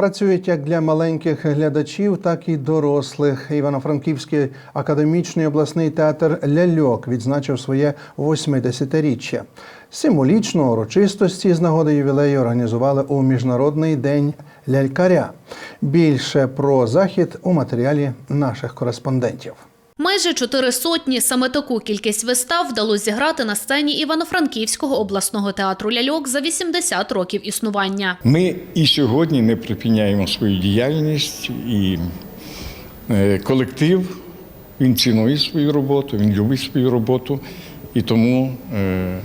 працюють як для маленьких глядачів, так і дорослих. Івано-Франківський академічний обласний театр Ляльок відзначив своє 80-річчя. Символічно урочистості з нагоди ювілею організували у Міжнародний день лялькаря. Більше про захід у матеріалі наших кореспондентів. Майже чотири сотні саме таку кількість вистав вдалося зіграти на сцені Івано-Франківського обласного театру ляльок за 80 років існування. Ми і сьогодні не припиняємо свою діяльність, і е, колектив він цінує свою роботу, він любить свою роботу і тому е,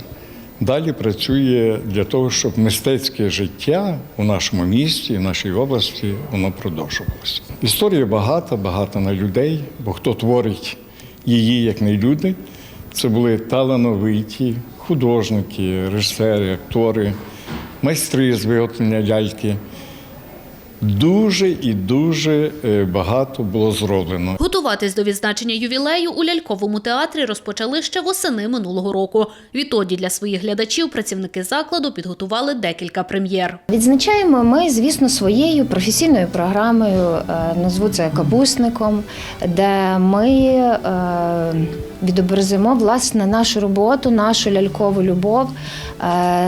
далі працює для того, щоб мистецьке життя у нашому місті, в нашій області, воно продовжувалося. Історія багата, багата на людей, бо хто творить її як не люди, це були талановиті художники, режисери, актори, майстри з виготовлення ляльки. Дуже і дуже е, багато було зроблено. Готуватись до відзначення ювілею у ляльковому театрі розпочали ще восени минулого року. Відтоді для своїх глядачів працівники закладу підготували декілька прем'єр. Відзначаємо ми, звісно, своєю професійною програмою, е, назву це капусником, де ми е, відобразимо власне нашу роботу, нашу лялькову любов,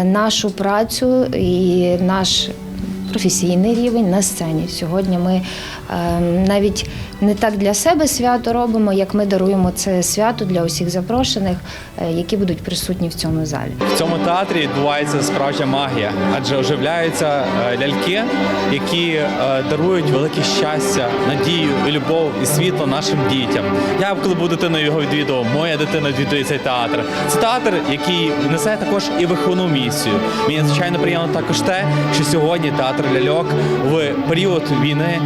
нашу працю і наш. Професійний рівень на сцені. Сьогодні ми е, навіть не так для себе свято робимо, як ми даруємо це свято для усіх запрошених, е, які будуть присутні в цьому залі. В цьому театрі відбувається справжня магія, адже оживляються е, ляльки, які е, дарують велике щастя, надію і любов і світло нашим дітям. Я коли був дитиною його відвідував, моя дитина відвідує цей театр. Це театр, який несе також і виховну місію. Мені надзвичайно приємно також те, що сьогодні театр ляльок в період війни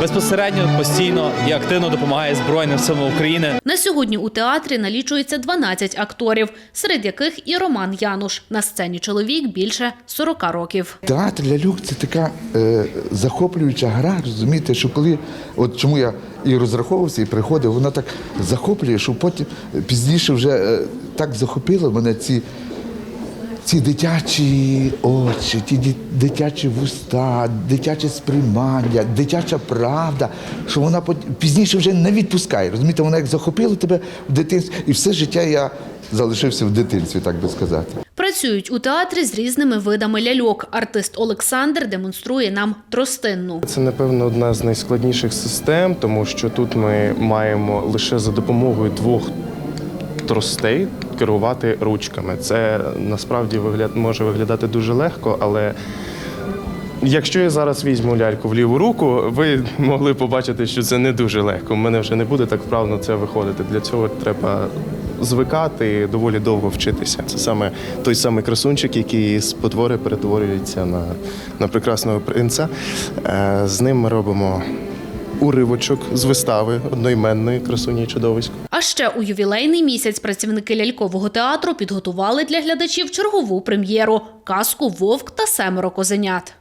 безпосередньо постійно і активно допомагає Збройним силам України На сьогодні у театрі налічується 12 акторів, серед яких і Роман Януш. На сцені чоловік більше 40 років. Театр ляльок це така е, захоплююча гра, розумієте, що коли, от чому я і розраховувався, і приходив, вона так захоплює, що потім е, пізніше вже е, так захопило мене ці, ці дитячі очі, ті дитячі вуста, дитяче сприймання, дитяча правда, що вона пізніше вже не відпускає. Розумієте, вона як захопила тебе в дитинстві, і все життя я залишився в дитинстві, так би сказати. Працюють у театрі з різними видами ляльок. Артист Олександр демонструє нам тростинну. Це, напевно, одна з найскладніших систем, тому що тут ми маємо лише за допомогою двох тростей керувати ручками. Це насправді вигляд, може виглядати дуже легко, але якщо я зараз візьму ляльку в ліву руку, ви могли побачити, що це не дуже легко. У мене вже не буде так вправно це виходити. Для цього треба звикати і доволі довго вчитися. Це саме той самий красунчик, який з потвори перетворюється на, на прекрасного принца. Е, З ним ми робимо уривочок з вистави одноіменної красуні чудовисько. Ще у ювілейний місяць працівники лялькового театру підготували для глядачів чергову прем'єру казку Вовк та семеро козенят.